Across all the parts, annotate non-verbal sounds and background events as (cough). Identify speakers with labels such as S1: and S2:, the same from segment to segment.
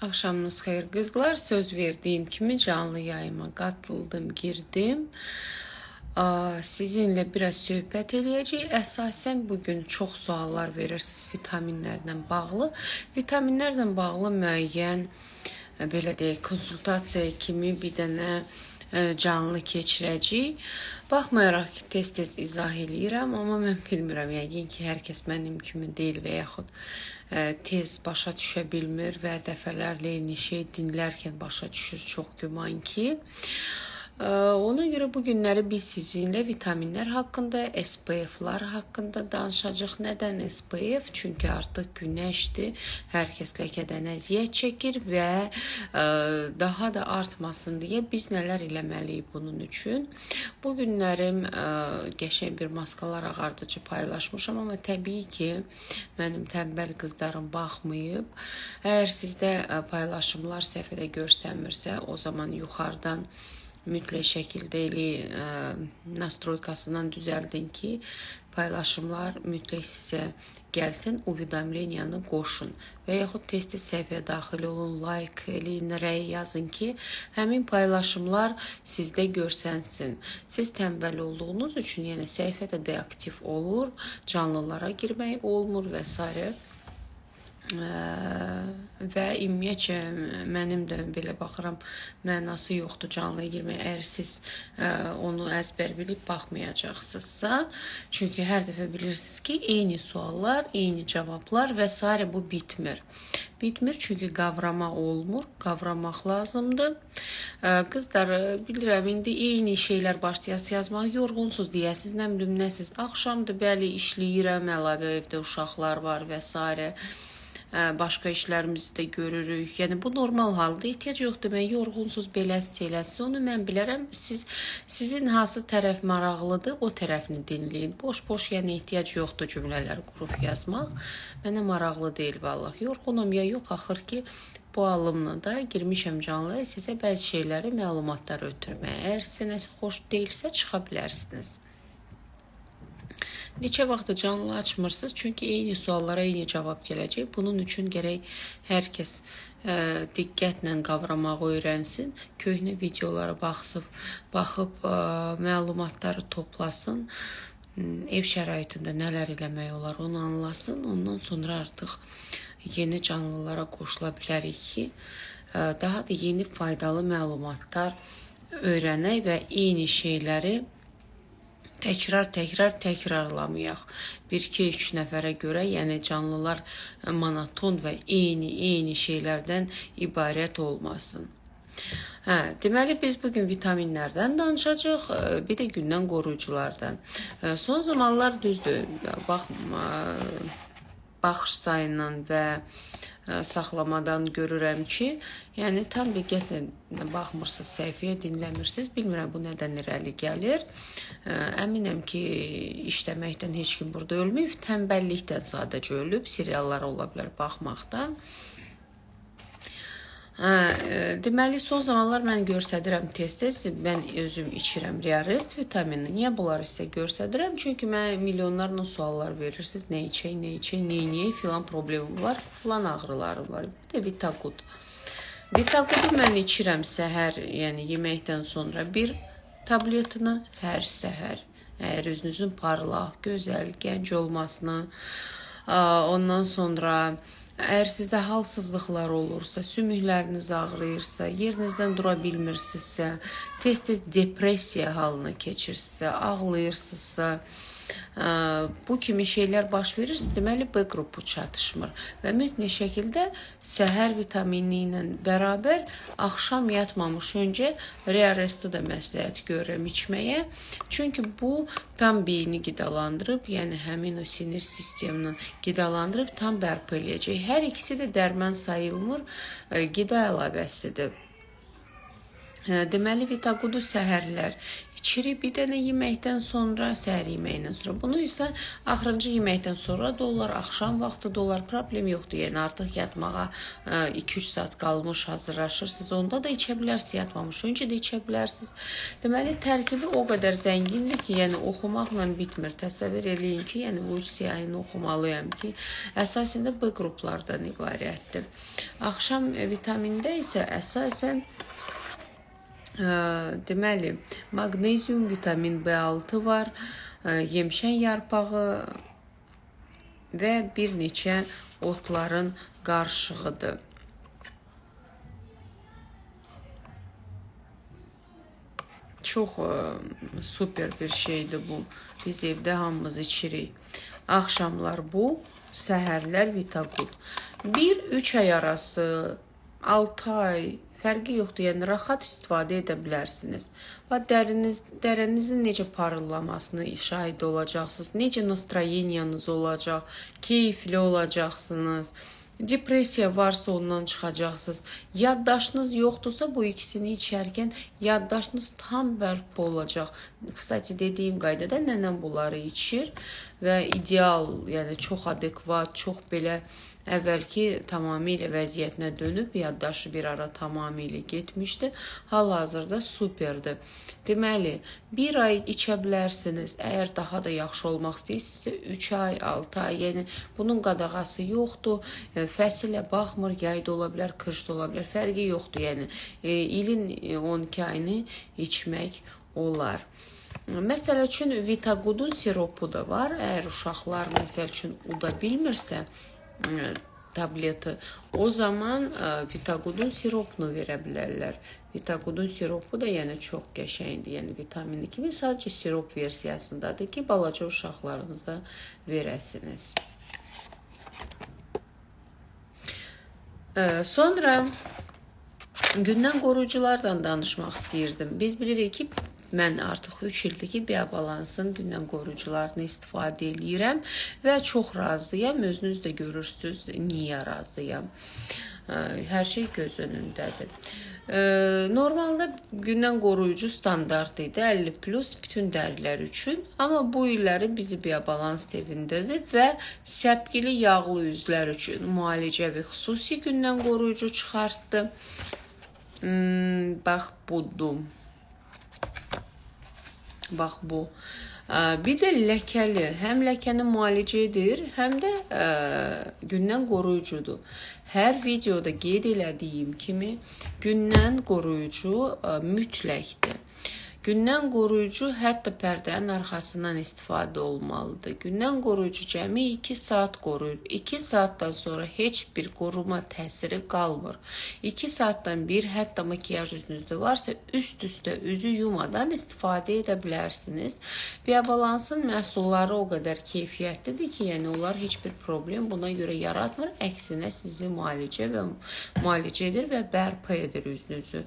S1: Axşamınız xeyir qızlar. Söz verdiyim kimi canlı yayıma qatıldım, girdim. Sizinlə biraz söhbət eləyəcəyik. Əsasən bu gün çox suallar verirsiniz vitaminlərlə bağlı. Vitaminlərlə bağlı müəyyən e, belə deyək, konsultasiya kimi bir dənə e, canlı keçirəcəyik. Baxmayaraq ki, tez-tez izah eləyirəm, amma mən bilmirəm, yəqin ki, hər kəs mənim kimi deyil və yaxud tez başa düşə bilmir və dəfələrlə eyni şey dinlərkən başa düşür çox güman ki. Ona görə bu günləri biz sizinlə vitaminlər haqqında, SPF-lar haqqında danışacağıq. Nədən SPF? Çünki artıq günəşdir. Hər kəs ləkədən əziyyət çəkir və ə, daha da artmasın deyə biz nələr eləməliyik bunun üçün? Bu günlərim ə, qəşəng bir maskalar ağardıcı paylaşmışam, amma təbii ki, mənim tənbəl qızlarım baxmayıb. Əgər sizdə ə, paylaşımlar səhifədə görsənmirsə, o zaman yuxarıdan mütləq şəkildə elə ə, nastroykasından düzəldin ki, paylaşımlar mütləq sizə gəlsin, uvidamleniyanı qoşun və yaxud tez-tez səhifəyə daxil olun, like eləyin, rəy yazın ki, həmin paylaşımlar sizdə görsənsin. Siz tənbəl olduğunuz üçün, yəni səhifədə deaktiv olur, canlılara girmək olmur və s və ümumiyyətcə mənim də belə baxıram, mənası yoxdur canlıya girməyə. Əgər siz ə, onu əzbər bilib baxmayacaqsınızsa, çünki hər dəfə bilirsiniz ki, eyni suallar, eyni cavablar və s. bu bitmir. Bitmir çünki qavrama olmur, qavramaq lazımdır. Ə, qızlar bilirəm indi eyni şeylər başlayasınız yazmağa, yorğunsuz deyəsiz, nə bilim nəsiz. Axşamdır, bəli, işləyirəm, əlavə evdə uşaqlar var və s başqa işlərimizi də görürük. Yəni bu normal haldır. Ehtiyac yoxdur. Mən yorğunsuz beləsiz eləsiz. Onu mən bilərəm. Siz sizin hansı tərəf maraqlıdır, o tərəfini dinləyin. Boş-boş yəni ehtiyac yoxdur cümlələr qurub yazmaq. Mənə maraqlı deyil vallah. Yorğunam ya yox axır ki bu alımla da girmişəm canlıya sizə bəzi şeyləri məlumatlar ötürməyə. Əgər sizə nəsə xoş deyilsə çıxa bilərsiniz. Neçə vaxtdır canlı açmırsınız? Çünki eyni suallara eyni cavab gələcək. Bunun üçün gərək hər kəs ə, e, diqqətlə qavramağı öyrənsin, köhnə videolara baxıb, baxıb ə, e, məlumatları toplasın. Ev şəraitində nələr eləmək olar, onu anlasın. Ondan sonra artıq yeni canlılara qoşula bilərik ki, ə, e, daha da yeni faydalı məlumatlar öyrənək və eyni şeyləri təkrar təkrar təkrarlamayaq. 1-2-3 nəfərə görə, yəni canlılar monoton və eyni eyni şeylərdən ibarət olmasın. Hə, deməli biz bu gün vitaminlərdən danışacağıq, bir də gündən qoruyuculardan. Son zamanlar düzdür, bax baxış sayından və ə, saxlamadan görürəm ki, yəni tam diqqətlə baxmırsınız səhifəyə, dinləmirsiniz. Bilmirəm bu nədən irəli gəlir. Ə, əminəm ki, işləməkdən heç kim burada ölməyib, tənbəllikdən sadəcə ölüb, seriallar ola bilər baxmaqdan. Hə, e, deməli son zamanlar mən göstərirəm tez-tez. Mən özüm içirəm Riarest vitaminini. Niyə bunları sizə göstərirəm? Çünki mən milyonlarla suallar verirsiniz. Nə içək, nə içək, nə edək, filan problemim var, filan ağrılarım var. Bir də Vitaqut. Vitaqut'u mən içirəm səhər, yəni yeməkdən sonra bir tabletini hər səhər. Əgər özünüzün parlaq, gözəl, gənc olmasını, ondan sonra Əgər sizdə halsızlıqlar olursa, sümükləriniz ağrıyırsa, yerinizdən dura bilmirsinizsə, tez-tez depressiya halına keçirsinizsə, ağlayırsınızsa, bu kimi şeylər baş verirsə, deməli B qrupu çatışmır və mütləq şəkildə səhər vitamini ilə bərabər axşam yatmamış öncə Rearestu da məsləhət görürəm içməyə. Çünki bu tam beyni qidalandırıb, yəni həmin o sinir sistemini qidalandırıb tam bərpa eləyəcək. Hər ikisi də dərman sayılmır, qida əlavəsidir. Deməli, vitaqudu səhərlər içirik bir dənə yeməkdən sonra, səhər yeməyindən sonra. Bunu isə axırıncı yeməkdən sonra da olar, axşam vaxtı da olar, problem yoxdur. Yəni artıq yatmağa 2-3 saat qalmış hazırlaşırsınız. Onda da içə bilərsiniz, yatmamış öncə də içə bilərsiniz. Deməli, tərkibi o qədər zəngindir ki, yəni oxumaqla bitmir. Təsəvvür eləyin ki, yəni bu siyahını oxumalıyam ki, əsasında B qruplardan ibarətdir. Axşam vitamində isə əsasən deməli, maqnezium, vitamin B6 var, yemşən yarpağı və bir neçə otların qarışığıdır. Çox super bir şeydir bu. Biz evdə hamımız içirik. Axşamlar bu, səhərlər Vitagut. 1-3 ay arası, 6 ay fərqi yoxdur. Yəni rahat istifadə edə bilərsiniz. Və dəriniz, dərinizin necə parıldamasını şahid olacaqsınız. Necə nastroyeniyanız olacaq, keyfli olacaqsınız. Depressiya varsa ondan çıxacaqsınız. Yaddaşınız yoxdursa bu ikisini içərkən yaddaşınız tam bərpa olacaq. Kstati dediyim qaydada nənəm bunları içir və ideal, yəni çox adekvat, çox belə əvvəlki tamamilə vəziyyətinə dönüb, yaddaşı bir ara tamamilə getmişdi. Hal-hazırda superdir. Deməli, bir ay içə bilərsiniz. Əgər daha da yaxşı olmaq istəyirsinizsə, 3 ay, 6 ay, yəni bunun qadağası yoxdur. E, fəsilə baxmır, yay da ola bilər, qış da ola bilər, fərqi yoxdur. Yəni e, ilin 12 ayını içmək olar. Məsəl üçün Vitagudun siropu da var. Əgər uşaqlar məsəl üçün uda bilmirsə, tableti. O zaman Vitagudun siropunu verə bilərlər. Vitagudun siropu da yəni çox qəşəngdir. Yəni vitaminli kimi sadəcə sirop versiyasındadır ki, balaca uşaqlarınızda verəsiniz. Sonra gündən qoruyuculardan danışmaq istəyirdim. Biz bilirik ki, Mən artıq 3 ildir ki, Biobalansın gündən qoruyucularını istifadə eləyirəm və çox razıyam. Özünüz də görürsüz niyə razıyam. Hər şey göz önündədir. Normalda gündən qoruyucu standart idi 50 plus bütün dərilər üçün, amma bu illəri bizi Biobalans sevindirdi və səpkili yağlı üzlər üçün müalicəvi xüsusi gündən qoruyucu çıxartdı. Hmm, bax budur. Bax bu. Bir də ləkəli, həm ləkəni müalicə edir, həm də ə, gündən qoruyucudur. Hər videoda qeyd elədiyim kimi gündən qoruyucu ə, mütləqdir. Gündən qoruyucu hətta pərdənin arxasından istifadə olmalıdır. Gündən qoruyucu cəmi 2 saat qoruyur. 2 saatdan sonra heç bir qoruma təsiri qalmır. 2 saatdan bir hətta makiyaj üzünüzdə varsa üst-üstə üzü yumadan istifadə edə bilərsiniz. Biobalansın məhsulları o qədər keyfiyyətlidir ki, yəni onlar heç bir problem buna görə yaratmır. Əksinə sizi müalicə və müalicə edir və bərpa edir üzünüzü.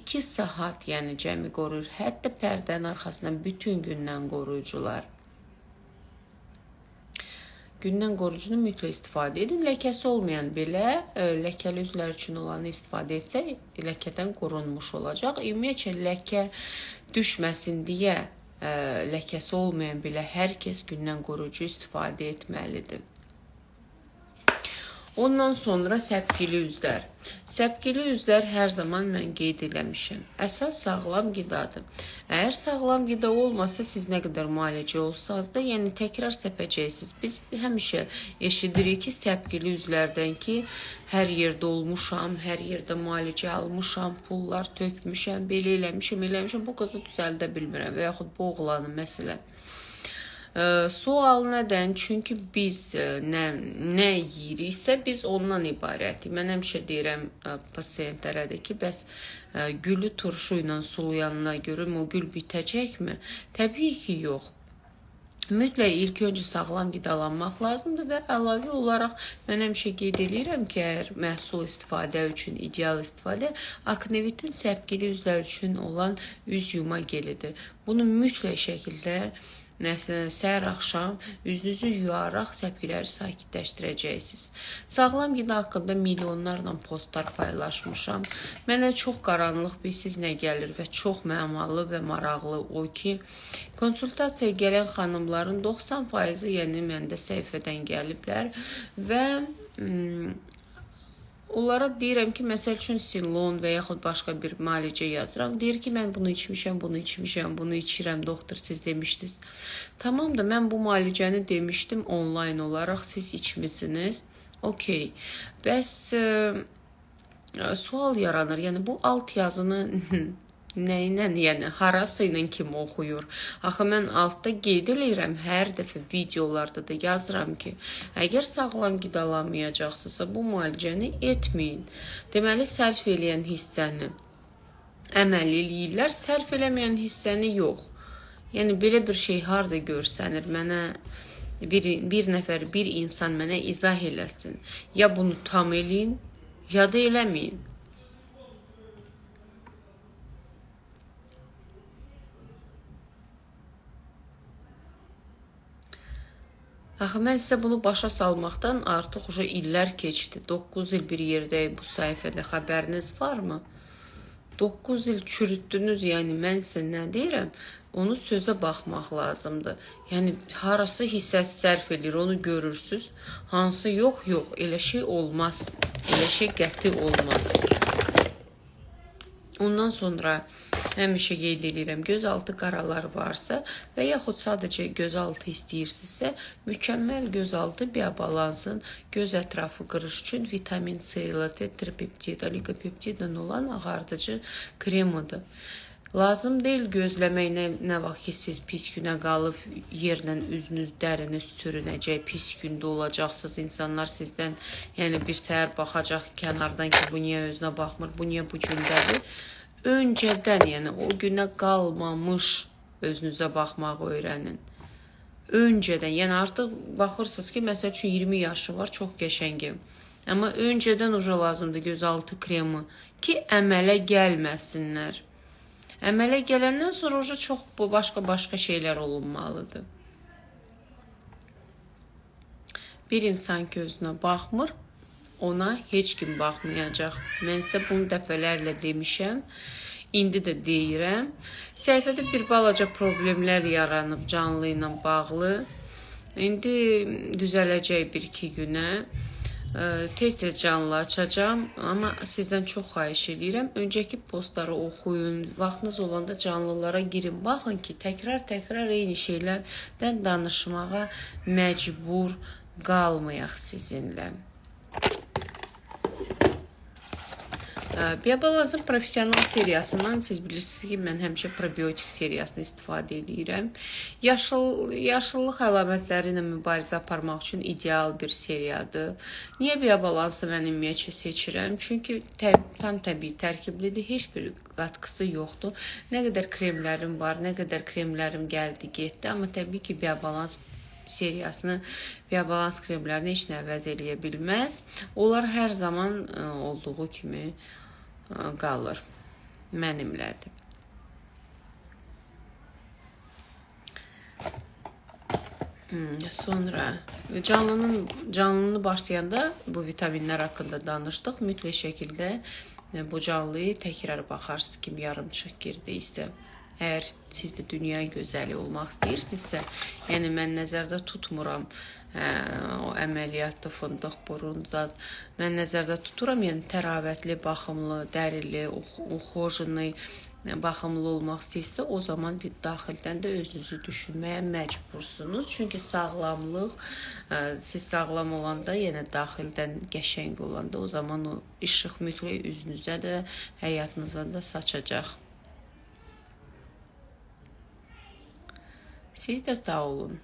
S1: 2 saat, yəni cəmi qoruyur. Hətta Hətta pərdənin arxasından bütün gündən qoruyucular. Gündən qoruyucunu mütləq istifadə edin. Ləkəsi olmayan belə e, ləkəli üzlər üçün olanı istifadə etsə, ləkədən qorunmuş olacaq. Ümumiyyətcə ləkə düşməsin deyə e, ləkəsi olmayan belə hər kəs gündən qoruyucu istifadə etməlidir. Ondan sonra səpkili üzlər. Səpkili üzlər hər zaman mən qeyd eləmişəm. Əsas sağlam qidadır. Əgər sağlam qida olmasa siz nə qədər müalicə olsanız da, yəni təkrar səpəcəksiniz. Biz həmişə eşidirik ki, səpkili üzlərdən ki, hər yerdə olmuşam, hər yerdə müalicə almışam, pullar tökmüşəm, belə eləmişəm, eləmişəm, bu qızı düzəldə bilmirəm və yaxud bu oğlanın məsələn. Sual nədən? Çünki biz nə nə yeyiriksə biz ondan ibarətik. Mən həmişə deyirəm pasiyentlərə də ki, bəs gülü turşu ilə sulayanına görə o gül bitəcəkmi? Təbii ki, yox. Mütləq ilk öncə sağlam qidalanmaq lazımdır və əlavə olaraq mən həmişə qeyd edirəm ki, əgər məhsul istifadə üçün ideal istifadə aknevitin səpkili üzlər üçün olan üz yuma gelidir. Bunu mütləq şəkildə səhər axşam üzünüzü yuyaraq səpkiləri sakitləşdirəcəksiniz. Sağlam qida haqqında milyonlarla postlar paylaşmışam. Mənə çox qaranlıq bilsiz nə gəlir və çox mənalı və maraqlı o ki, konsultasiyaya gələn xanımların 90%-i yəni məndə səhifədən gəliblər və Onlara deyirəm ki, məsəl üçün Silon və yaxud başqa bir müalicə yazıram. Deyir ki, mən bunu içmişəm, bunu içmişəm, bunu içirəm, doktor siz demişdiniz. Tamam da mən bu müalicəni demişdim onlayn olaraq siz içmisiniz. Okey. Bəs ə, e, sual yaranır. Yəni bu alt yazını (laughs) Nə ilə, yəni harası ilə kim oxuyur? Axı mən altda qeyd eləyirəm, hər dəfə videolarda da yazıram ki, əgər sağlam qidalanmayacaqsınızsa bu müalicəni etməyin. Deməli sərf eləyən hissəni əməl eləyirlər, sərf eləməyən hissəni yox. Yəni belə bir şey harda görsənir? Mənə bir bir nəfər, bir insan mənə izah eləsin. Ya bunu tam eləyin, ya da eləməyin. Axı mən sizə bunu başa salmaqdan artıq uje illər keçdi. 9 il bir yerdəyim bu səhifədə. Xəbəriniz varmı? 9 il çürütdünüz. Yəni mən sizə nə deyirəm? Onu sözə baxmaq lazımdır. Yəni harası hissəsi sərf edir, onu görürsüz. Hansı yox, yox. Elə şey olmaz. Elə şey qəti olmaz. Ondan sonra həmişə qeyd edirəm, gözaltı qaralar varsa və yaxud sadəcə gözaltı istəyirsinizsə, mükəmməl gözaltı biobalansın göz ətrafı qırış üçün vitamin C ilə tetrapeptid, oligopeptidlə olan ağardıcı kremidir. Lazım deyil gözləmək nə, nə vaxt ki siz pis günə qalıb yerlə üzünüz, dəriniz sürünəcək, pis gündə olacaqsınız. İnsanlar sizdən yəni bir təhər baxacaq kənardan ki, bu niyə özünə baxmır, bu niyə bu gündədir. Öncədən, yəni o günə qalmamış özünüzə baxmağı öyrənin. Öncədən, yəni artıq baxırsınız ki, məsəl üçün 20 yaşı var, çox qəşəngim. Amma öncədən uca lazımdır gözaltı kremi ki, əmələ gəlməsinlər. Əmələ gələndən sonra oca çox başqa-başqa şeylər olunmalıdır. Bir insan ki özünə baxmır, ona heç kim baxmayacaq. Mən isə bunu dəfələrlə demişəm. İndi də deyirəm. Səhifədə bir balaca problemlər yaranıb canlı ilə bağlı. İndi düzələcək 1-2 günə tez-tez canlı açacağam, amma sizdən çox xahiş edirəm, öncəki postları oxuyun, vaxtınız olanda canlılara girin, baxın ki, təkrar-təkrar eyni şeylərdən danışmağa məcbur qalmayaq sizinlə. Biobalansın professional seriyasından siz bilirsiniz ki, mən həmişə probiotik seriyasını istifadə edirəm. Yaşıl yaşıllıq əlamətləri ilə mübarizə aparmaq üçün ideal bir seriyadır. Niyə biobalansı mən ümumiyyətcə seçirəm? Çünki təb tam təbii tərkiblidir, heç bir qatqısı yoxdur. Nə qədər kremlərim var, nə qədər kremlərim gəldi, getdi, amma təbii ki, biobalans seriyasını biobalans kremlərini heç nə əvəz eləyə bilməz. Onlar hər zaman ə, olduğu kimi qalır. Mənimlədir. Hmm, sonra canlının canlını başlayanda bu vitaminlər haqqında danışdıq. Mütləq şəkildə e, bu canlıyı təkrar baxarsınız kim yarımçıq girdiysə. Əgər siz də dünya gözəli olmaq istəyirsinizsə, yəni mən nəzərdə tutmuram hə, o əməliyyatlı fındıq burundan mən nəzərdə tuturam. Yəni təravətli, baxımlı, dərili, uxojni baxımlı olmaq istəyirsə, o zaman daxildən də özünüzü düşünməyə məcbursunuz. Çünki sağlamlıq ə, siz sağlam olanda, yenə daxildən qəşəng olanda o zaman o işıq mütləq üzünüzə də, həyatınıza da saçacaq. Siz də sağ olun.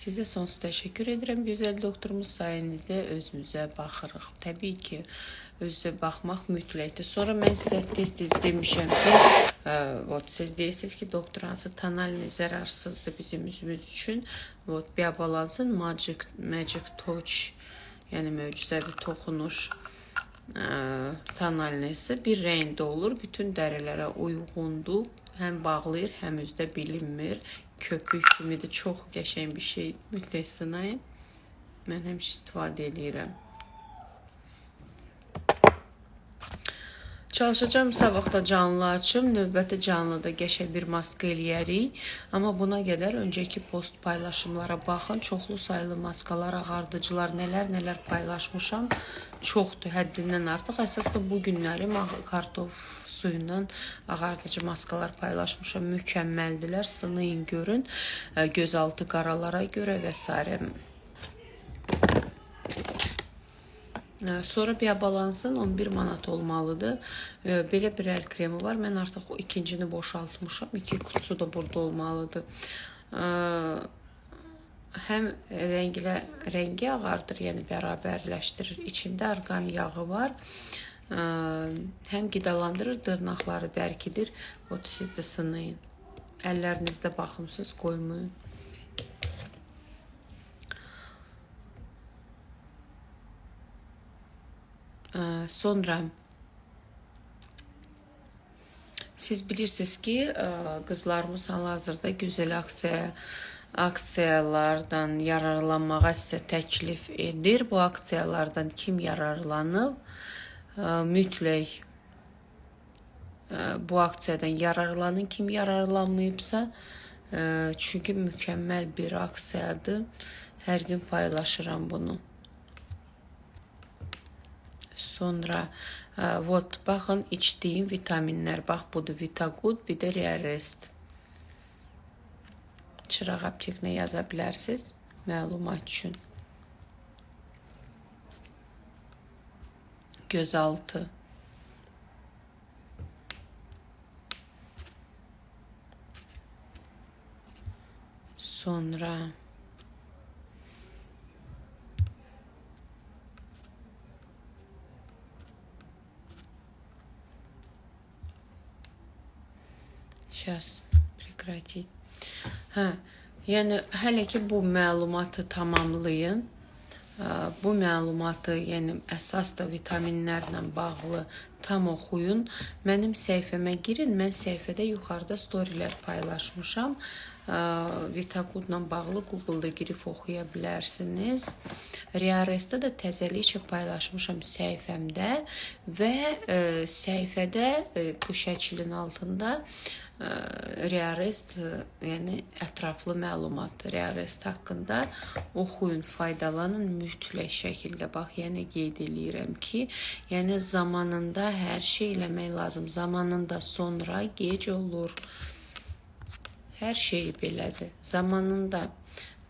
S1: Sizə sonsuz təşəkkür edirəm. Gözəl doktorumuz sayənizdə özümüzə baxırıq. Təbii ki, özünüzə baxmaq mütləqdir. Sonra mən sizə tez-tez demişəm ki, ə, vot siz deyirsiniz ki, doktoransı tonalni zərərsizdir bizim üzümüz üçün. Vot biyabalansın magic magic touch yəni möcüzəvi toxunuş ə, tonalnesi bir rəngdə olur. Bütün dərilərə uyğundur. Həm bağlayır, həm özdə bilinmir. Köpük kimidir. Çox qəşəng bir şey. Mütləq sınayın. Mən həmişə istifadə edirəm. Çalışacağım sabahda canlı açım. Növbəti canlıda qəşəng bir maska eləyərik. Amma buna qədər öncəki post paylaşımlara baxın. Çoxlu saylı maskalar, ağardıcılar, nələr-nələr paylaşmışam. Çoxdur, həddindən artıq. Əsas da bu günləri kartof suyundan ağardıcı maskalar paylaşmışam. Mükəmməldirlər. Sınayın, görün. Gözaltı qaralara görə və s. Sonra biyabalansın 11 manat olmalıdır. Belə bir əl kremi var. Mən artıq ikincini boşaltmışam. 2 qutusu da burada olmalıdır. Həm rənglə rəngi ağardır, yəni bərabərləşdirir. İçində arqan yağı var. Həm qidalandırır, dırnaqları bərkidir. O siz də sınayın. Əllərinizdə baxımsız qoymayın. Sonra siz bilirsiniz ki, qızlarımız hal-hazırda gözəl aksiya aksiyalardan yararlanmağa sizə təklif edir. Bu aksiyalardan kim yararlanıb? Mütləq bu aksiyadan yararlanın. Kim yararlanmayıbsa, çünki mükəmməl bir aksiyadır. Hər gün paylaşıram bunu. Sonra ə, vot baxın içdiyim vitaminlər. Bax budur Vitaqud, bir də Rearest. Çıraq aptekinə yaza bilərsiz məlumat üçün. Gözaltı. Sonra Сейчас прекратить. Hə, yəni hələ ki bu məlumatı tamamlayın. Bu məlumatı, yəni əsas da vitaminlərlə bağlı tam oxuyun. Mənim səhifəmə girin. Mən səhifədə yuxarıda storylər paylaşmışam. Vitaqudla bağlı Google-da girib oxuya bilərsiniz. Riarestdə də təzəlikcə paylaşmışam səhifəmdə və ə, səhifədə ə, bu şəklin altında Rearest, yəni ətraflı məlumat Rearest haqqında oxuyun, faydalanın mütləq şəkildə. Bax, yəni qeyd eləyirəm ki, yəni zamanında hər şey eləmək lazım. Zamanında sonra gec olur. Hər şey belədir. Zamanında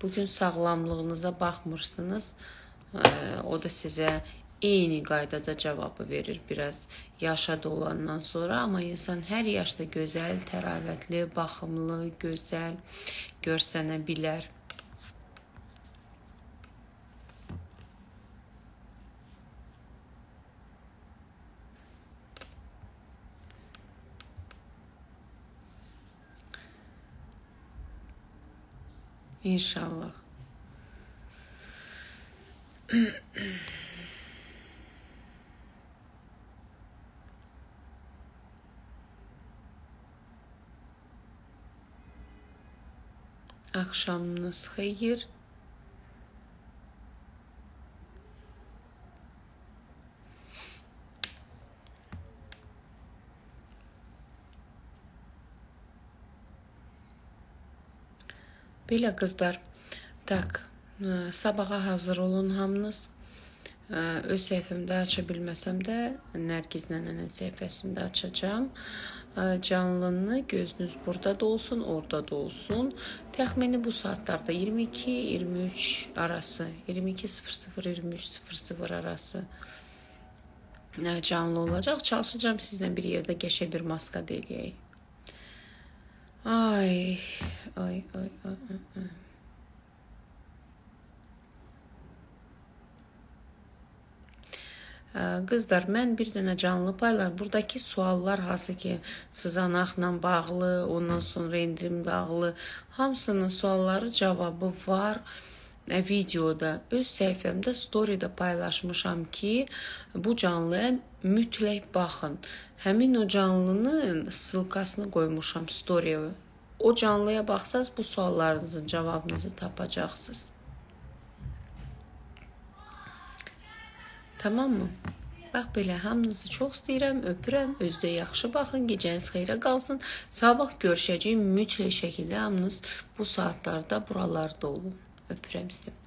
S1: bu gün sağlamlığınıza baxmırsınız, o da sizə eyni qaydada cavabı verir biraz yaşa dolandan sonra. Amma insan hər yaşda gözəl, təravətli, baxımlı, gözəl görsənə bilər. İnşallah. (clears throat) Akşamınız hayır. Belə qızlar, tak, e, sabaha hazır olun hamınız. E, öz səhifəmdə aça bilməsəm də, Nərgiz nənənin səhifəsində açacağam canlını gözünüz burada da olsun, orada da olsun. Təxmini bu saatlarda 22-23 arası, 22:00-23:00 arası canlı olacaq. Çalışacağım sizlə bir yerdə qəşə bir maska eləyək. Ay, ay, ay, ay, ay. Qızlar, mən bir dənə canlı paylar, buradakı suallar hansı ki, sızanaqla bağlı, ondan sonra endirim bağlı, hamısının sualları cavabı var. e, videoda, öz səhifəmdə story-də paylaşmışam ki, bu canlıya mütləq baxın. Həmin o canlının ссылкasını qoymuşam story-yə. O canlıya baxsaz bu suallarınızın cavabınızı tapacaqsınız. Tamam mı? Bax belə hamınızı çox istəyirəm, öpürəm. Özünüzə yaxşı baxın, gecəniz xeyrə qalsın. Sabah görüşəcəyik mütləq şəkildə hamınız bu saatlarda buralarda olun. Öpürəm sizi.